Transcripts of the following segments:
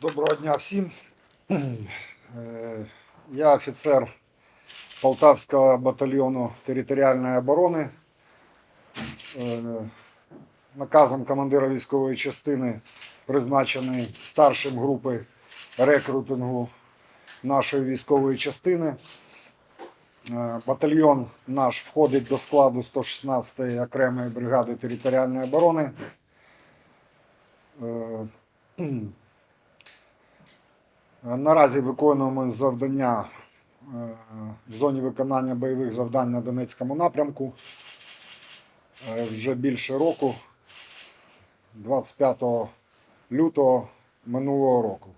Доброго дня всім. Е, Я офіцер Полтавського батальйону територіальної оборони. Е, Наказом командира військової частини призначений старшим групи рекрутингу нашої військової частини. Е, Батальйон наш входить до складу 116-ї окремої бригади територіальної оборони. Е, Наразі виконуємо завдання е, в зоні виконання бойових завдань на Донецькому напрямку. Е, Вже більше року, з 25 лютого минулого року.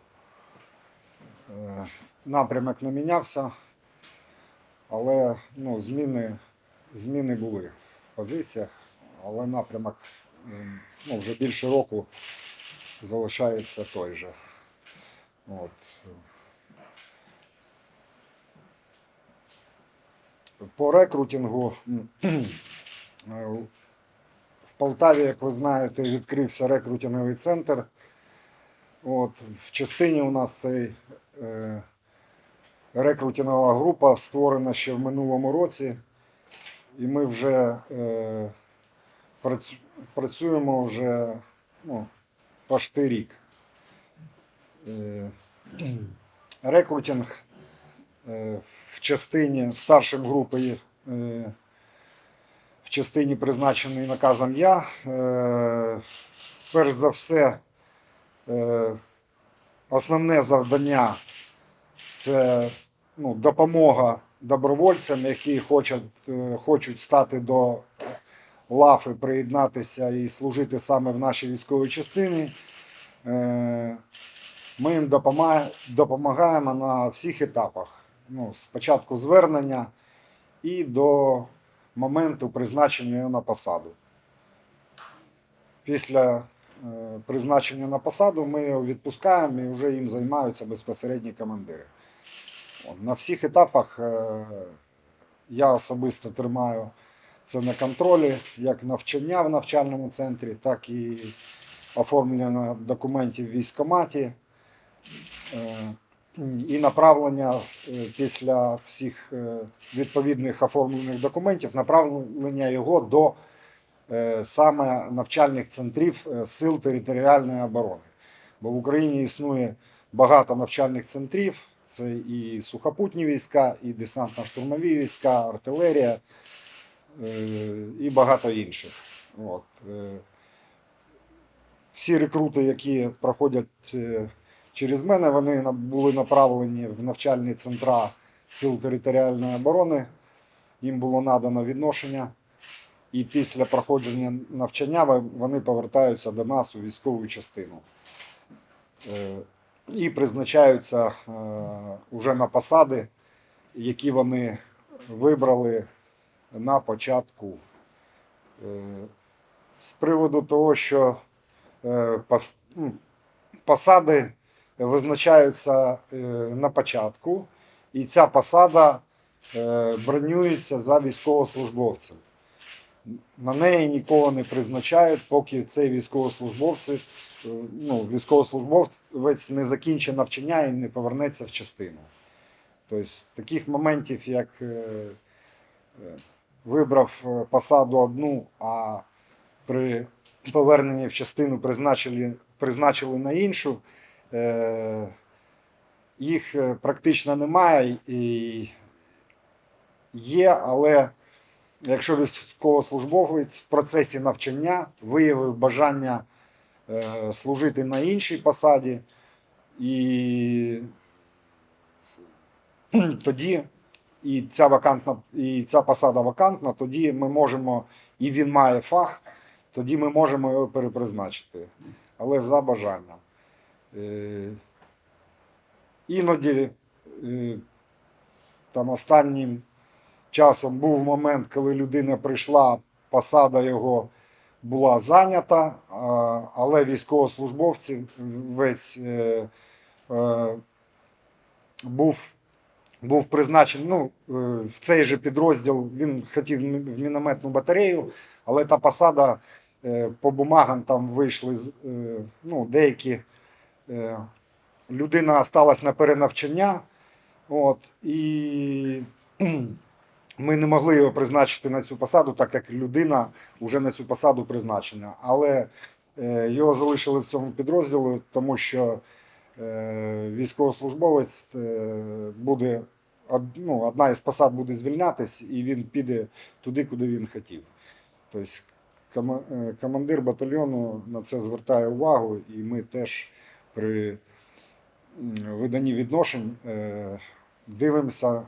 Напрямок не мінявся, але ну, зміни, зміни були в позиціях, але напрямок ну, вже більше року залишається той же. От. По рекрутингу е, в Полтаві, як ви знаєте, відкрився рекрутинговий центр. От, в частині у нас цей е, рекрутингова група створена ще в минулому році, і ми вже е, працюємо вже ну, почти рік. Е, Рекрутинг е, в частині старшим групи е, в частині призначений наказом я. Перш за все, основне завдання це ну, допомога добровольцям, які хочуть, хочуть стати до лав і приєднатися і служити саме в нашій військовій частині. Ми їм допомагаємо на всіх етапах. Ну, з початку звернення і до моменту призначення його на посаду. Після е, призначення на посаду ми його відпускаємо і вже їм займаються безпосередні командири. На всіх етапах е, я особисто тримаю це на контролі, як навчання в навчальному центрі, так і оформлення документів в військкоматі і направлення е, після всіх е, відповідних оформлених документів, направлення його до е, саме навчальних центрів е, сил територіальної оборони. Бо в Україні існує багато навчальних центрів. Це і сухопутні війська, і десантно-штурмові війська, артилерія е, і багато інших. От. е, Всі рекрути, які проходять е, через мене, вони були направлені в навчальні центра Сил територіальної оборони. Їм було надано відношення. І після проходження навчання вони повертаються до нас у військову частину. Е, І призначаються е, уже на посади, які вони вибрали на початку. Е, З приводу того, що ну, посади визначаються е, на початку, і ця посада е, бронюється за військовослужбовцем. На неї нікого не призначають, поки цей військовослужбовець, е, ну, військовослужбовець не закінчить навчання і не повернеться в частину. Тобто таких моментів, як вибрав посаду одну, а при поверненні в частину призначили, призначили на іншу, їх е, практично немає і є, але якщо військовослужбовець в процесі навчання виявив бажання е, служити на іншій посаді, і тоді і ця вакантна, і ця посада вакантна, тоді ми можемо, і він має фах, тоді ми можемо його перепризначити. Але за бажанням. Е, Іноді е, там останнім часом був момент, коли людина прийшла, посада його була зайнята, але військовослужбовець е, був, був призначений ну, в цей же підрозділ. Він хотів в мінометну батарею, але та посада по бумагам там вийшли ну, деякі. Е, людина осталась на перенавчання, от, і ми не могли його призначити на цю посаду, так як людина вже на цю посаду призначена. Але е, його залишили в цьому підрозділі, тому що е, військовослужбовець буде ну, одна із посад буде звільнятись, і він піде туди, куди він хотів. Тобто командир батальйону на це звертає увагу, і ми теж при виданні відношень е, дивимося е,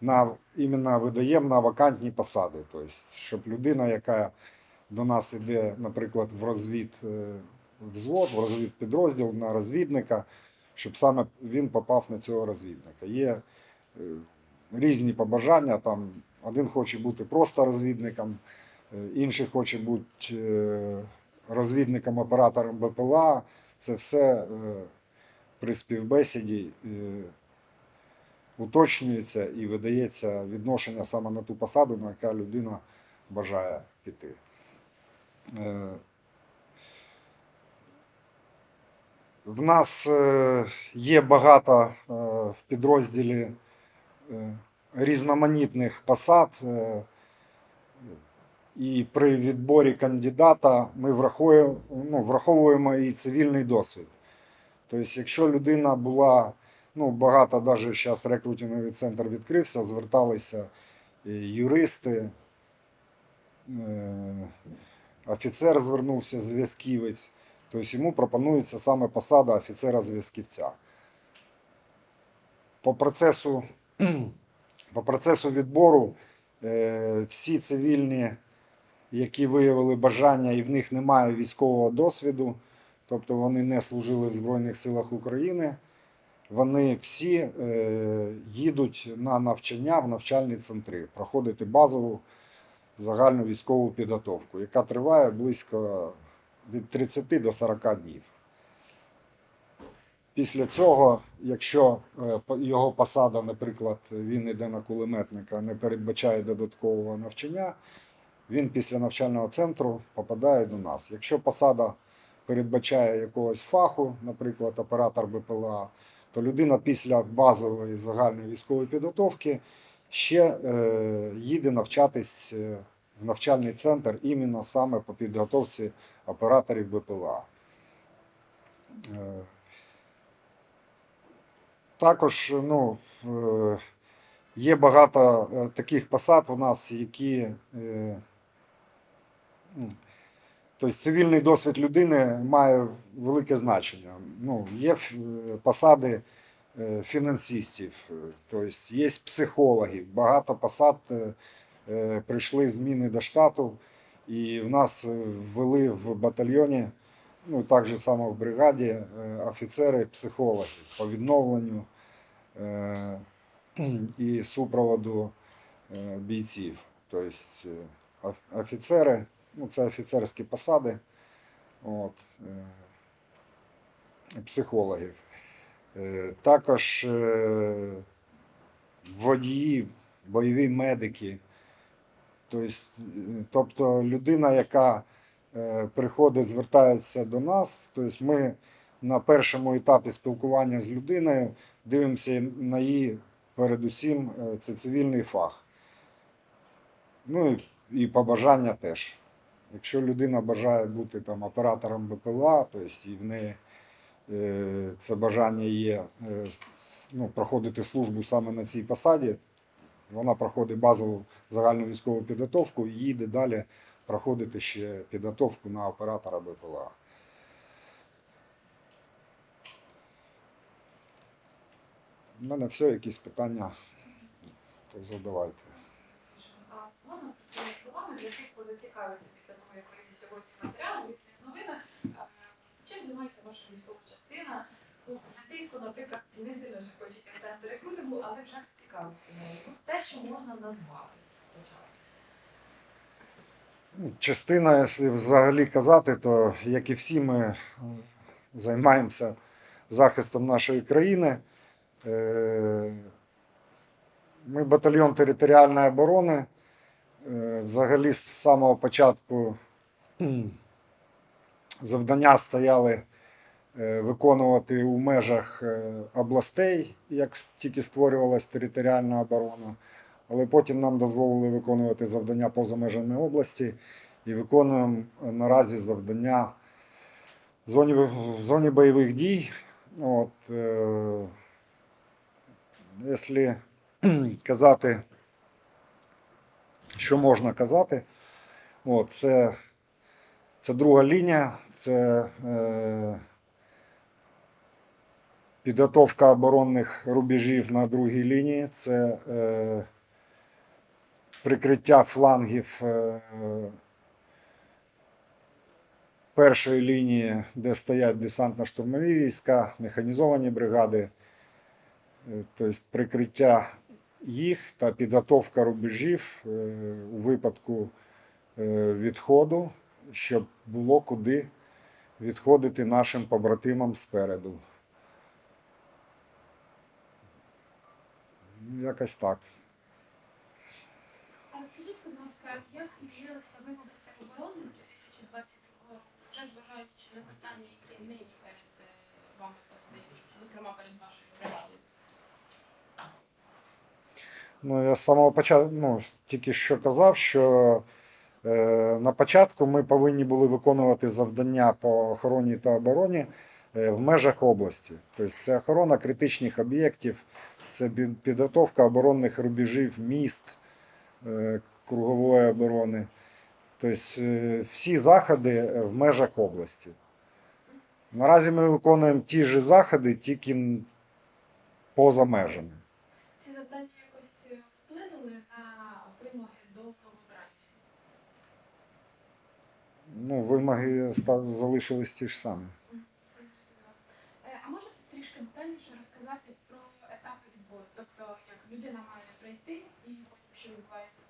на іменно видаємо на вакантні посади. Тобто, щоб людина, яка до нас іде, наприклад, в розвід е, взвод, в розвід підрозділ на розвідника, щоб саме він попав на цього розвідника. Є різні побажання. Там один хоче бути просто розвідником, інший хоче бути е, розвідником, оператором БПЛА. Це все е, при співбесіді е, уточнюється і видається відношення саме на ту посаду, на яка людина бажає піти. Е, В нас є багато в підрозділі різноманітних посад, і при відборі кандидата ми враховуємо, ну, враховуємо і цивільний досвід. Тобто, якщо людина була, ну, багато навіть зараз рекрутинговий центр відкрився, зверталися юристи, е, офіцер звернувся, зв'язківець. Тобто йому пропонується саме посада офіцера-зв'язківця. По процесу, по процесу відбору е, всі цивільні, які виявили бажання і в них немає військового досвіду, тобто вони не служили в Збройних силах України, вони всі е, їдуть на навчання в навчальні центри, проходити базову загальну військову підготовку, яка триває близько від 30 до 40 днів. Після цього, якщо е, його посада, наприклад, він йде на кулеметника, не передбачає додаткового навчання, він після навчального центру попадає до нас. Якщо посада передбачає якогось фаху, наприклад, оператор БПЛА, то людина після базової загальної військової підготовки ще е, їде навчатись е, в навчальний центр іменно саме по підготовці операторів БПЛА. Е, Також ну, е, є багато таких посад у нас, які. Тобто цивільний досвід людини має велике значення. Ну, є е, посади е, фінансистів, е, тобто є психологів, багато посад прийшли зміни до штату, і в нас ввели в батальйоні, ну так же само в бригаді, офіцери, психологи по відновленню і супроводу бійців. Тобто офіцери, ну це офіцерські посади, от, е, психологів. Е, Також е, водії, бойові медики. Тобто, тобто людина, яка приходить, звертається до нас, тобто ми на першому етапі спілкування з людиною дивимося на її, передусім, це цивільний фах. Ну і побажання теж. Якщо людина бажає бути там оператором БПЛА, тобто і в неї е, це бажання є е, ну, проходити службу саме на цій посаді, вона проходить базову загальну військову підготовку і їде далі проходити ще підготовку на оператора БПЛА. У мене все, якісь питання, то задавайте. А можна простими словами для тих, сьогодні матеріал, вісних новинах, чим займається ваша військова частина? Ну, Для тих, хто, наприклад, не сильно вже хоче центр рекрутингу, але вже зацікавився нею. Те, що можна назвати спочатку. Ну, Частина, якщо взагалі казати, то як і всі ми е, займаємося захистом нашої країни. Е, Ми батальйон територіальної оборони. Е, Взагалі з самого початку завдання стояли е, виконувати у межах е, областей, як тільки створювалась територіальна оборона. Але потім нам дозволили виконувати завдання поза межами області і виконуємо е, наразі завдання в зоні, в зоні бойових дій. От, якщо казати, що можна казати, от, це, це друга лінія, це е, підготовка оборонних рубежів на другій лінії, це е, прикриття флангів е, першої лінії, де стоять десантно-штурмові війська, механізовані бригади, е, тобто прикриття їх та підготовка рубежів е, у випадку е, відходу, щоб було куди відходити нашим побратимам спереду. Якось так. А скажіть, будь ласка, як змінилися вимоги тероборони з 2022 року, вже зважаючи на завдання, які нині перед е, вами постають, зокрема перед вашою бригадою? Ну, я з самого початку ну, тільки що казав, що на початку ми повинні були виконувати завдання по охороні та обороні е, в межах області. Тобто це охорона критичних об'єктів, це підготовка оборонних рубежів, міст е, кругової оборони. Тобто е, всі заходи е, в межах області. Наразі ми виконуємо ті ж заходи, тільки поза межами. Ці завдання якось е, вплинули на вимоги до новобранців? Ну, вимоги залишились ті ж самі. Е, А можете трішки детальніше розказати про етапи відбору? Тобто, як людина має прийти і що відбувається?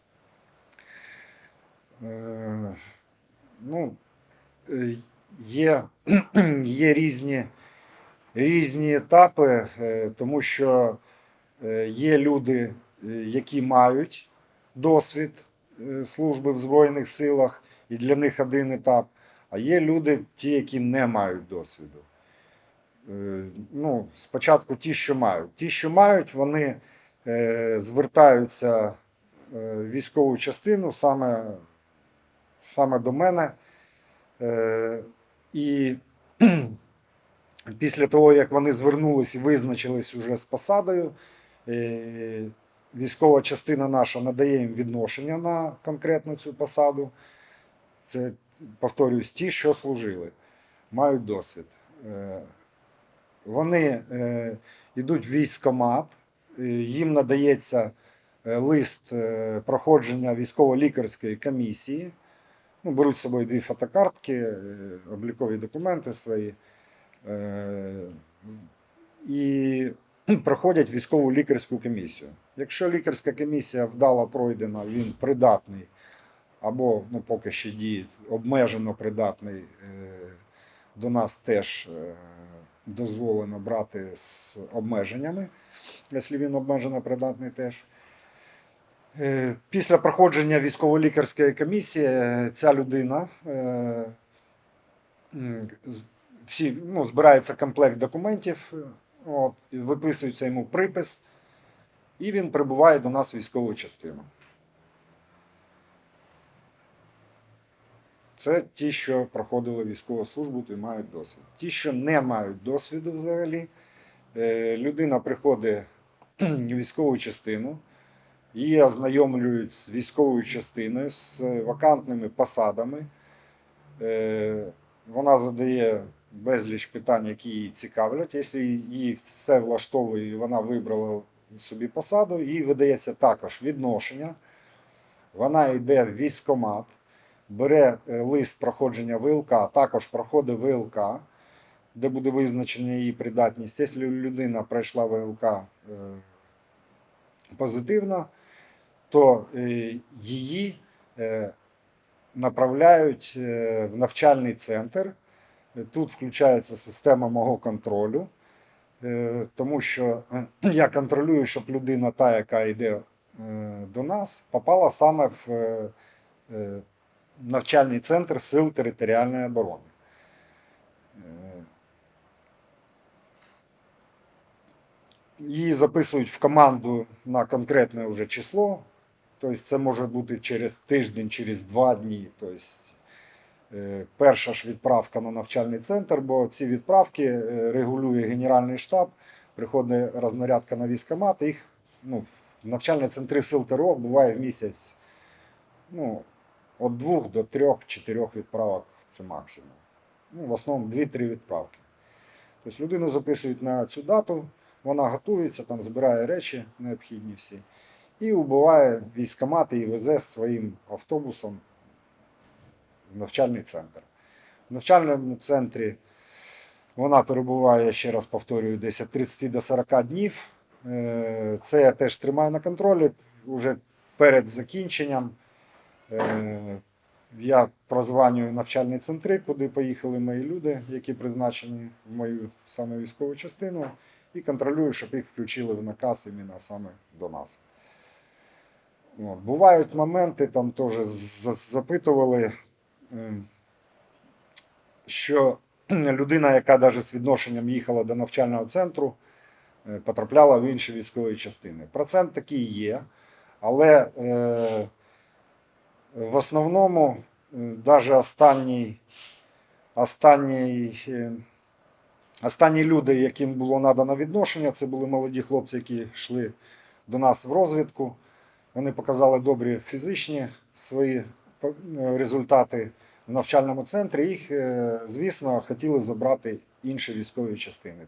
Е, ну, є, є різні, різні етапи, е, тому що є люди, які мають досвід служби в Збройних силах, і для них один етап, а є люди, ті, які не мають досвіду. Е, Ну, спочатку ті, що мають. Ті, що мають, вони е, звертаються е, в військову частину саме саме до мене. І після того, як вони звернулись і визначились уже з посадою, військова частина наша надає їм відношення на конкретну цю посаду. Це, повторюсь, ті, що служили, мають досвід. Е, вони е, йдуть в військкомат, їм надається е, лист проходження військово-лікарської комісії. Ну, беруть з собою дві фотокартки, облікові документи свої і проходять військову лікарську комісію. Якщо лікарська комісія вдало пройдена, він придатний або ну, поки ще діє обмежено придатний, е, до нас теж е, дозволено брати з обмеженнями, якщо він обмежено придатний теж. Е, Після проходження військово-лікарської комісії ця людина всі, ну, збирається комплект документів, от, виписується йому припис, і він прибуває до нас військову частину. Це ті, що проходили військову службу і мають досвід. Ті, що не мають досвіду взагалі, е, людина приходить в військову частину, її ознайомлюють з військовою частиною, з вакантними посадами. Е, Вона задає безліч питань, які її цікавлять. Якщо її все влаштовує, і вона вибрала собі посаду, їй видається також відношення. Вона йде в військкомат, бере е, лист проходження ВЛК, також проходить ВЛК, де буде визначена її придатність. Якщо людина пройшла ВЛК е, позитивно, то е, її направляють в навчальний центр. Тут включається система мого контролю, тому що я контролюю, щоб людина, та, яка йде до нас, попала саме в навчальний центр Сил територіальної оборони. Е, її записують в команду на конкретне вже число. Тобто це може бути через тиждень, через два дні. Тобто е, перша ж відправка на навчальний центр, бо ці відправки е, регулює Генеральний штаб, приходить рознарядка на військомат, їх ну, навчальні центри сил ТРО буває в місяць. Ну, від двох до трьох-чотирьох відправок це максимум. Ну, в основному 2-3 відправки. Тобто людину записують на цю дату, вона готується, там збирає речі необхідні всі. І убиває військомати і везе своїм автобусом в навчальний центр. В навчальному центрі вона перебуває, ще раз повторюю, десь від 30 до 40 днів. Е, Це я теж тримаю на контролі. Уже перед закінченням я прозванюю навчальні центри, куди поїхали мої люди, які призначені в мою саме військову частину, і контролюю, щоб їх включили в наказ іменно саме до нас. От. Бувають моменти, там теж запитували, е, що людина, яка навіть з відношенням їхала до навчального центру, е, потрапляла в інші військові частини. Процент такий є, але е, в основному, навіть останній, останній, е, останні люди, яким було надано відношення, це були молоді хлопці, які йшли до нас в розвідку. Вони показали добрі фізичні свої е, результати в навчальному центрі. Їх, е, звісно, хотіли забрати інші військові частини.